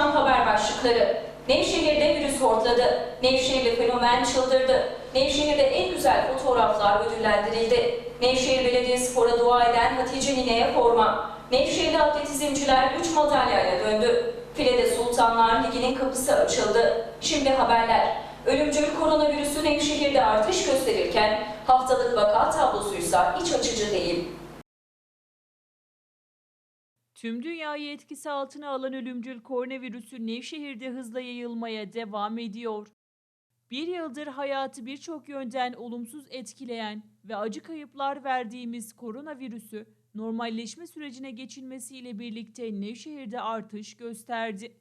Çıkan haber başlıkları. Nevşehir'de virüs hortladı. Nevşehirli fenomen çıldırdı. Nevşehir'de en güzel fotoğraflar ödüllendirildi. Nevşehir Belediyespor'a dua eden Hatice Nine'ye forma. Nevşehirli atletizmciler 3 madalyayla döndü. Filede Sultanlar Ligi'nin kapısı açıldı. Şimdi haberler. Ölümcül koronavirüsü Nevşehir'de artış gösterirken haftalık vaka tablosuysa iç açıcı değil. Tüm dünyayı etkisi altına alan ölümcül koronavirüsü Nevşehir'de hızla yayılmaya devam ediyor. Bir yıldır hayatı birçok yönden olumsuz etkileyen ve acı kayıplar verdiğimiz koronavirüsü normalleşme sürecine geçilmesiyle birlikte Nevşehir'de artış gösterdi.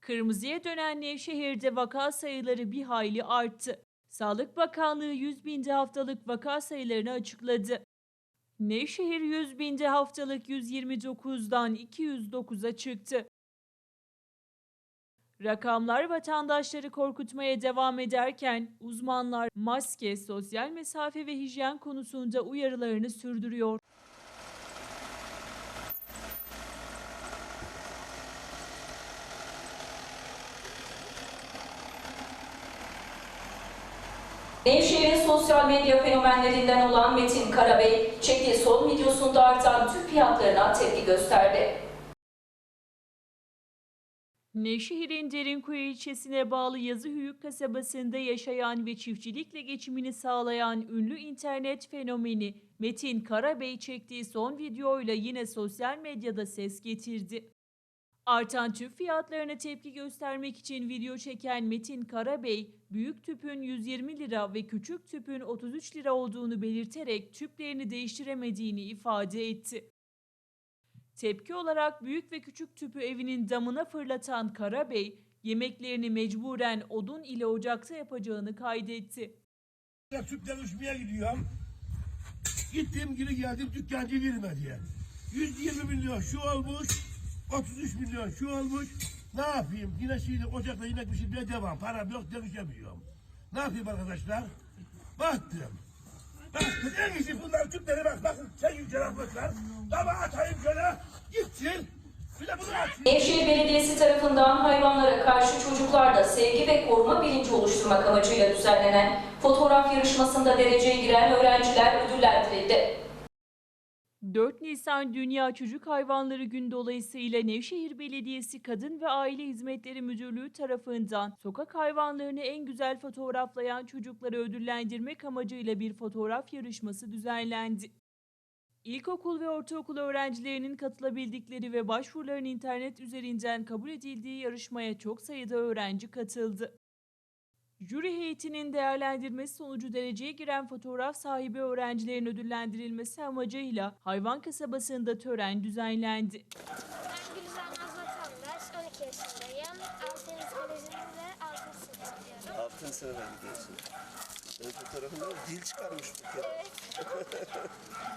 Kırmızıya dönen Nevşehir'de vaka sayıları bir hayli arttı. Sağlık Bakanlığı 100 binde haftalık vaka sayılarını açıkladı. Nevşehir 100 binde haftalık 129'dan 209'a çıktı. Rakamlar vatandaşları korkutmaya devam ederken uzmanlar maske, sosyal mesafe ve hijyen konusunda uyarılarını sürdürüyor. Nevşehir'in sosyal medya fenomenlerinden olan Metin Karabey, çektiği son videosunda artan tüp fiyatlarına tepki gösterdi. Nevşehir'in Derinkuyu ilçesine bağlı Yazıhuyuk kasabasında yaşayan ve çiftçilikle geçimini sağlayan ünlü internet fenomeni Metin Karabey çektiği son videoyla yine sosyal medyada ses getirdi. Artan tüp fiyatlarına tepki göstermek için video çeken Metin Karabey, büyük tüpün 120 lira ve küçük tüpün 33 lira olduğunu belirterek tüplerini değiştiremediğini ifade etti. Tepki olarak büyük ve küçük tüpü evinin damına fırlatan Karabey, yemeklerini mecburen odun ile ocakta yapacağını kaydetti. Tüpten uçmaya gidiyorum. Gittim geri geldim dükkancı vermedi. 120 milyon şu olmuş, 33 milyon şu olmuş. Ne yapayım? Yine şimdi ocakta yemek pişirmeye devam. Param yok dönüşemiyorum. Ne yapayım arkadaşlar? Baktım. Baktım en iyisi bunlar tüpleri bak. Bakın sen yüksel arkadaşlar. Dama atayım şöyle. Gitsin. Bir. Nevşehir Belediyesi tarafından hayvanlara karşı çocuklarda sevgi ve koruma bilinci oluşturmak amacıyla düzenlenen fotoğraf yarışmasında dereceye giren öğrenciler ödüllendirildi. 4 Nisan Dünya Çocuk Hayvanları Günü dolayısıyla Nevşehir Belediyesi Kadın ve Aile Hizmetleri Müdürlüğü tarafından sokak hayvanlarını en güzel fotoğraflayan çocukları ödüllendirmek amacıyla bir fotoğraf yarışması düzenlendi. İlkokul ve ortaokul öğrencilerinin katılabildikleri ve başvuruların internet üzerinden kabul edildiği yarışmaya çok sayıda öğrenci katıldı. Jüri heyetinin değerlendirmesi sonucu dereceye giren fotoğraf sahibi öğrencilerin ödüllendirilmesi amacıyla hayvan kasabasında tören düzenlendi. Ben Gülizar Nazlı Vatandaş, 12 yaşındayım. Akdeniz Koleji'nde 6. sınıf okuyorum. Altın sınıfa gidiyorsun. Senin fotoğrafında dil çıkarmış bu kere.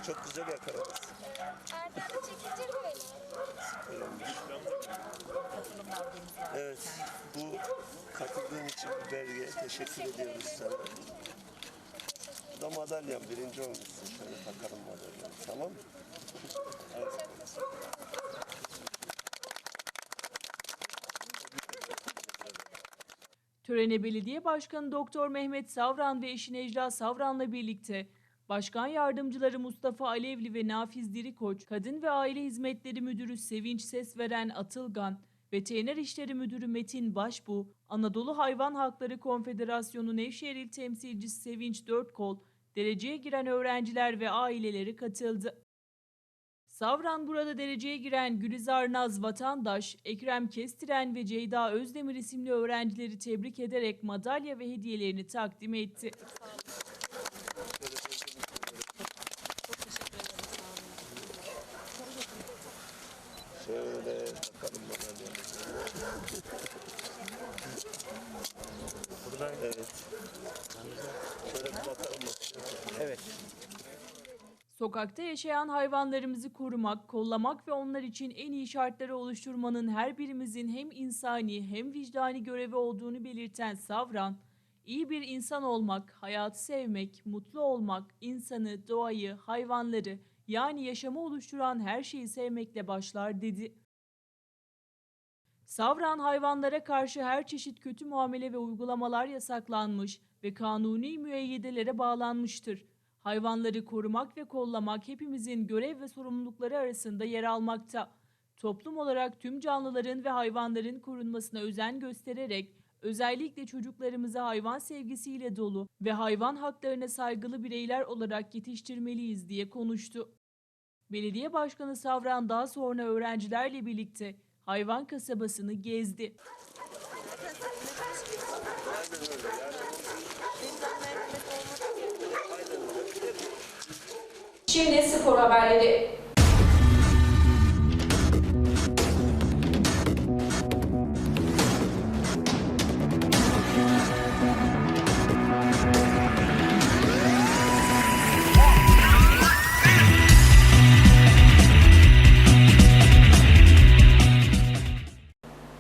Çok güzel yakalamışsın. Arda çekilecek böyle. Evet, bu katıldığın için bir belge. Teşekkür ediyoruz sana. Bu da madalyan, birinci olmuşsun. Şöyle takalım madalyanı, tamam mı? Evet. Törene Belediye Başkanı Doktor Mehmet Savran ve eşi Necla Savran'la birlikte Başkan Yardımcıları Mustafa Alevli ve Nafiz Dirikoç, Kadın ve Aile Hizmetleri Müdürü Sevinç Sesveren Atılgan, Veteriner İşleri Müdürü Metin Başbu, Anadolu Hayvan Hakları Konfederasyonu Nevşehir İl Temsilcisi Sevinç Dörtkol, dereceye giren öğrenciler ve aileleri katıldı. Savran burada dereceye giren Gülizar Naz Vatandaş, Ekrem Kestiren ve Ceyda Özdemir isimli öğrencileri tebrik ederek madalya ve hediyelerini takdim etti. Şöyle takalım madalyamızı. Evet. Şöyle bir bakalım bakalım. Sokakta yaşayan hayvanlarımızı korumak, kollamak ve onlar için en iyi şartları oluşturmanın her birimizin hem insani hem vicdani görevi olduğunu belirten Savran, iyi bir insan olmak, hayatı sevmek, mutlu olmak, insanı, doğayı, hayvanları, yani yaşamı oluşturan her şeyi sevmekle başlar dedi. Savran hayvanlara karşı her çeşit kötü muamele ve uygulamalar yasaklanmış ve kanuni müeyyidelere bağlanmıştır. Hayvanları korumak ve kollamak hepimizin görev ve sorumlulukları arasında yer almakta. Toplum olarak tüm canlıların ve hayvanların korunmasına özen göstererek özellikle çocuklarımızı hayvan sevgisiyle dolu ve hayvan haklarına saygılı bireyler olarak yetiştirmeliyiz diye konuştu. Belediye Başkanı Savran daha sonra öğrencilerle birlikte hayvan kasabasını gezdi. Şimdi spor haberleri.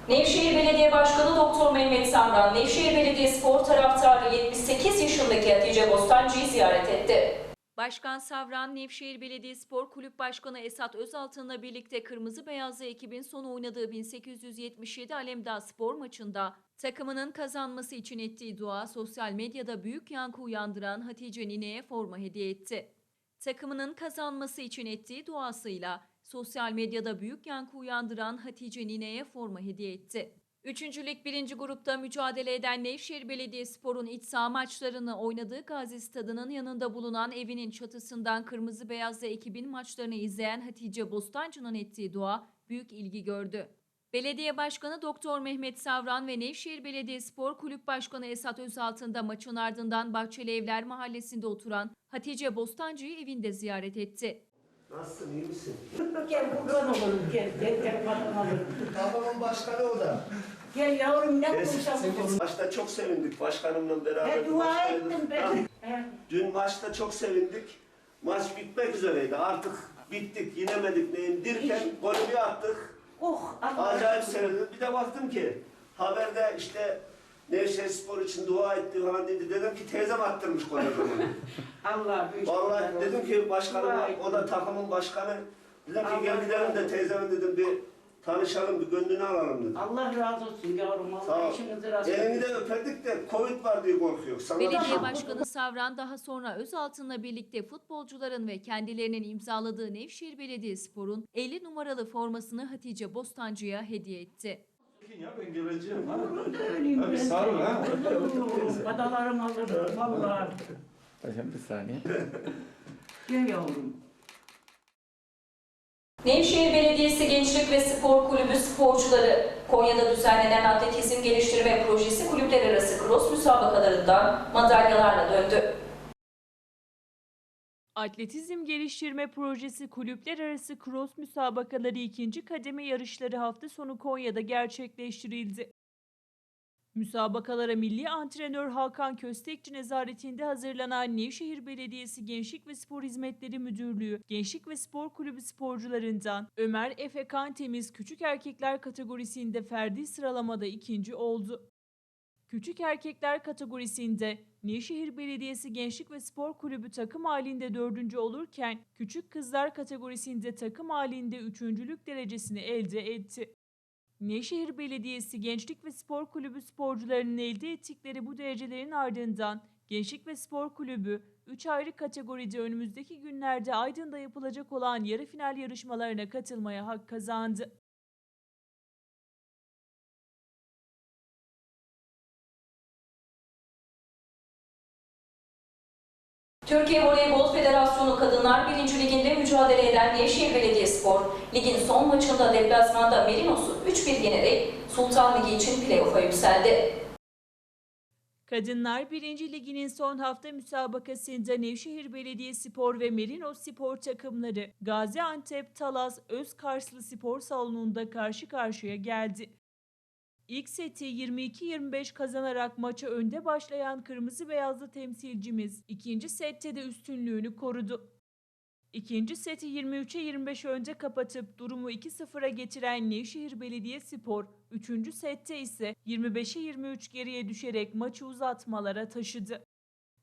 Nevşehir Belediye Başkanı Doktor Mehmet Samran, Nevşehir Belediye Spor taraftarı 78 yaşındaki Hatice Bostancı'yı ziyaret etti. Başkan Savran, Nevşehir Belediyespor Kulüp Başkanı Esat Özaltın'la birlikte Kırmızı Beyazlı ekibin son oynadığı 1877 Alemdağ spor maçında takımının kazanması için ettiği dua sosyal medyada büyük yankı uyandıran Hatice Nine'ye forma hediye etti. Takımının kazanması için ettiği duasıyla sosyal medyada büyük yankı uyandıran Hatice Nine'ye forma hediye etti. Üçüncülük birinci grupta mücadele eden Nevşehir Belediyespor'un iç saha maçlarını oynadığı Gazi Stadı'nın yanında bulunan evinin çatısından kırmızı beyazlı ekibin maçlarını izleyen Hatice Bostancı'nın ettiği dua büyük ilgi gördü. Belediye Başkanı Doktor Mehmet Savran ve Nevşehir Belediyespor Kulüp Başkanı Esat Özaltın da maçın ardından Bahçeli Evler Mahallesi'nde oturan Hatice Bostancı'yı evinde ziyaret etti. Nasılsın, iyi misin? Gel kurban olurum gel gel gel bana alırım. Babamın başkanı o da. Gel yavrum ne konuşalım. maçta çok sevindik başkanımla beraber. He dua ettim ben. Dün maçta çok sevindik. Maç bitmek üzereydi. Artık bittik, yenemedik neyim derken golü bir attık. Oh Allah. Acayip sevindim. Bir de baktım ki haberde işte Nevşehir Spor için dua etti falan dedi. Dedim ki teyzem attırmış golü. Allah büyük. Vallahi Allah dedim olsun. ki ettim. o da takımın başkanı. Dedim ki gel gidelim de razı teyzemin dedim bir tanışalım, bir gönlünü alalım dedim. Allah razı olsun yavrum. Sağ Allah ol. işinizi rast Elini de öperdik de Covid var diye korkuyor. Sana Belediye Başkanı Savran daha sonra Özaltın'la birlikte futbolcuların ve kendilerinin imzaladığı Nevşehir Belediyespor'un 50 numaralı formasını Hatice Bostancı'ya hediye etti. Ya ben geleceğim ha. Öleyim Abi ben. sağ ol ha. Yavrum, Padalarım alırım. Vallahi. Hocam bir saniye. Gel yavrum. Nevşehir Belediyesi Gençlik ve Spor Kulübü sporcuları Konya'da düzenlenen atletizm geliştirme projesi kulüpler arası cross müsabakalarından madalyalarla döndü. Atletizm Geliştirme Projesi Kulüpler Arası Cross Müsabakaları ikinci kademe yarışları hafta sonu Konya'da gerçekleştirildi. Müsabakalara milli antrenör Hakan Köstekçi nezaretinde hazırlanan Nevşehir Belediyesi Gençlik ve Spor Hizmetleri Müdürlüğü Gençlik ve Spor Kulübü sporcularından Ömer Efe Kantemiz küçük erkekler kategorisinde ferdi sıralamada ikinci oldu. Küçük erkekler kategorisinde Nevşehir Belediyesi Gençlik ve Spor Kulübü takım halinde dördüncü olurken küçük kızlar kategorisinde takım halinde üçüncülük derecesini elde etti. Nevşehir Belediyesi Gençlik ve Spor Kulübü sporcularının elde ettikleri bu derecelerin ardından Gençlik ve Spor Kulübü 3 ayrı kategoride önümüzdeki günlerde Aydın'da yapılacak olan yarı final yarışmalarına katılmaya hak kazandı. Türkiye Voleybol Federasyonu Kadınlar 1. Ligi'nde mücadele eden Nevşehir Belediyespor, ligin son maçında deplasmanda Merinos'u 3-1 yenerek Sultan Ligi için playoff'a yükseldi. Kadınlar 1. Ligi'nin son hafta müsabakasında Nevşehir Belediyespor ve Merinos Spor takımları Gaziantep Talas Özkarslı Spor Salonu'nda karşı karşıya geldi. İlk seti 22-25 kazanarak maça önde başlayan kırmızı beyazlı temsilcimiz ikinci sette de üstünlüğünü korudu. İkinci seti 23'e 25 önde kapatıp durumu 2-0'a getiren Nevşehir Belediyespor, üçüncü sette ise 25'e 23 geriye düşerek maçı uzatmalara taşıdı.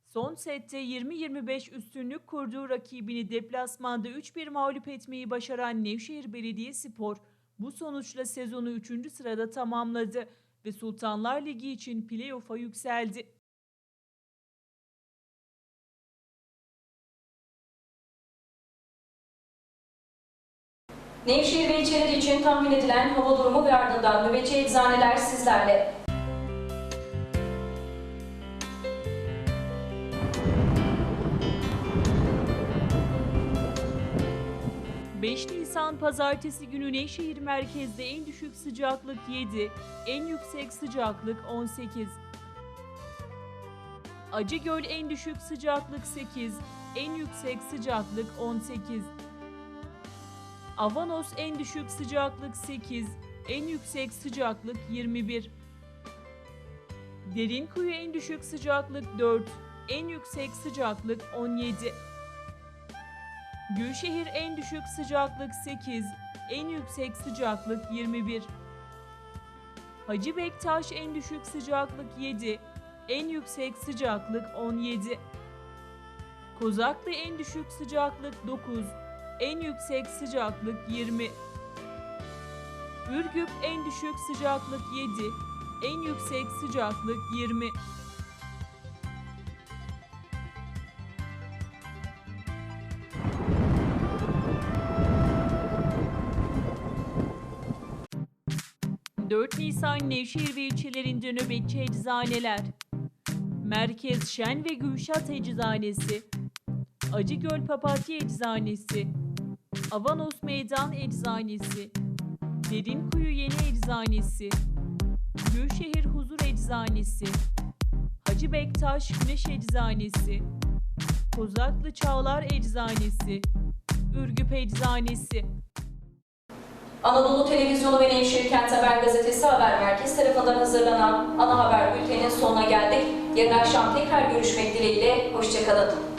Son sette 20-25 üstünlük kurduğu rakibini deplasmanda 3-1 mağlup etmeyi başaran Nevşehir Belediyespor bu sonuçla sezonu 3. sırada tamamladı ve Sultanlar Ligi için playoff'a yükseldi. Nevşehir ve ilçeleri için tahmin edilen hava durumu ve ardından nöbetçi eczaneler sizlerle. 5 Nisan Pazartesi günü Nevşehir merkezde en düşük sıcaklık 7, en yüksek sıcaklık 18. Acıgöl en düşük sıcaklık 8, en yüksek sıcaklık 18. Avanos en düşük sıcaklık 8, en yüksek sıcaklık 21. Derinkuyu en düşük sıcaklık 4, en yüksek sıcaklık 17. Gülşehir en düşük sıcaklık 8, en yüksek sıcaklık 21. Hacı Bektaş en düşük sıcaklık 7, en yüksek sıcaklık 17. Kozaklı en düşük sıcaklık 9, en yüksek sıcaklık 20. Ürgüp en düşük sıcaklık 7, en yüksek sıcaklık 20. ...4 Nisan Nevşehir ve ilçelerinde nöbetçi eczaneler. Merkez Şen ve Gülşat Eczanesi. Acıgöl Papatya Eczanesi. Avanos Meydan Eczanesi. Derinkuyu Yeni Eczanesi. Gülşehir Huzur Eczanesi. Hacı Bektaş Güneş Eczanesi. Kozaklı Çağlar Eczanesi. Ürgüp Eczanesi. Anadolu Televizyonu ve Nevşehir Kent Haber Gazetesi Haber Merkezi tarafından hazırlanan ana haber bülteninin sonuna geldik. Yarın akşam tekrar görüşmek dileğiyle. Hoşçakalın.